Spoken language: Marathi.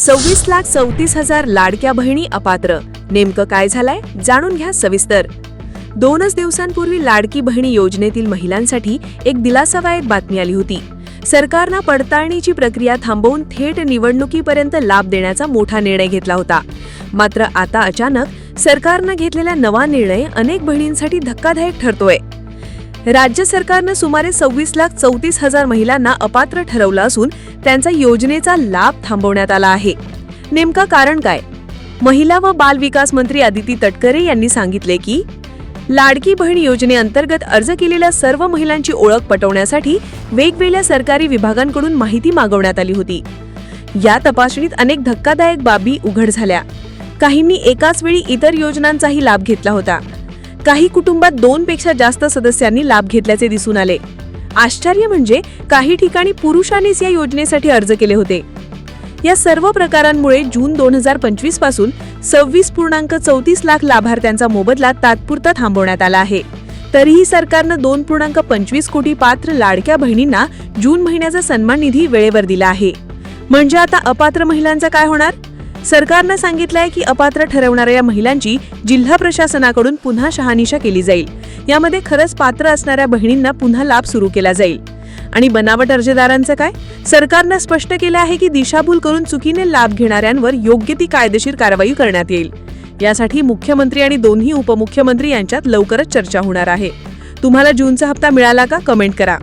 सव्वीस लाख चौतीस हजार लाडक्या बहिणी अपात्र. नेमकं काय झालंय? जाणून घ्या सविस्तर. दोनच दिवसांपूर्वी लाडकी बहिणी योजनेतील महिलांसाठी एक दिलासादायक बातमी आली होती. सरकारनं पडताळणीची प्रक्रिया थांबवून थेट निवडणुकीपर्यंत लाभ देण्याचा मोठा निर्णय घेतला होता. मात्र आता अचानक सरकारनं घेतलेला नवा निर्णय अनेक बहिणींसाठी धक्कादायक ठरतोय. राज्य सरकारनं सुमारे सव्वीस लाख चौतीस हजार महिलांना अपात्र ठरवलं असून त्यांचा योजनेचा लाभ थांबवण्यात आला आहे. नेमका कारण काय? महिला व बाल विकास मंत्री अदिती तटकरे यांनी सांगितले की लाडकी बहीण योजनेअंतर्गत अर्ज केलेल्या सर्व महिलांची ओळख पटवण्यासाठी वेगवेगळ्या सरकारी विभागांकडून माहिती मागवण्यात आली होती. या तपासणीत अनेक धक्कादायक बाबी उघड झाल्या. काहींनी एकाच वेळी इतर योजनांचाही लाभ घेतला होता. काही कुटुंबात दोन पेक्षा जास्त सदस्यांनी लाभ घेतल्याचे दिसून आले. आश्चर्य म्हणजे काही ठिकाणी पुरुषांनीच या योजनेसाठी अर्ज केले होते. या सर्व प्रकारांमुळे जून दोन हजार पंचवीसपासून सव्वीस पूर्णांक चौतीस लाख लाभार्थ्यांचा मोबदला तात्पुरता थांबवण्यात आला आहे. तरीही सरकारनं दोन पूर्णांक पंचवीस कोटी पात्र लाडक्या बहिणींना जून महिन्याचा सन्मान निधी वेळेवर दिला आहे. म्हणजे आता अपात्र महिलांचं काय होणार? सरकारनं सांगितलंय की अपात्र ठरवणाऱ्या या महिलांची जिल्हा प्रशासनाकडून पुन्हा शहानिशा केली जाईल. यामध्ये खरंच पात्र असणाऱ्या बहिणींना पुन्हा लाभ सुरू केला जाईल. आणि बनावट अर्जदारांचं काय? सरकारनं स्पष्ट केलं आहे की दिशाभूल करून चुकीने लाभ घेणाऱ्यांवर योग्य ती कायदेशीर कारवाई करण्यात येईल. यासाठी मुख्यमंत्री आणि दोन्ही उपमुख्यमंत्री यांच्यात लवकरच चर्चा होणार आहे. तुम्हाला जूनचा हप्ता मिळाला का? कमेंट करा.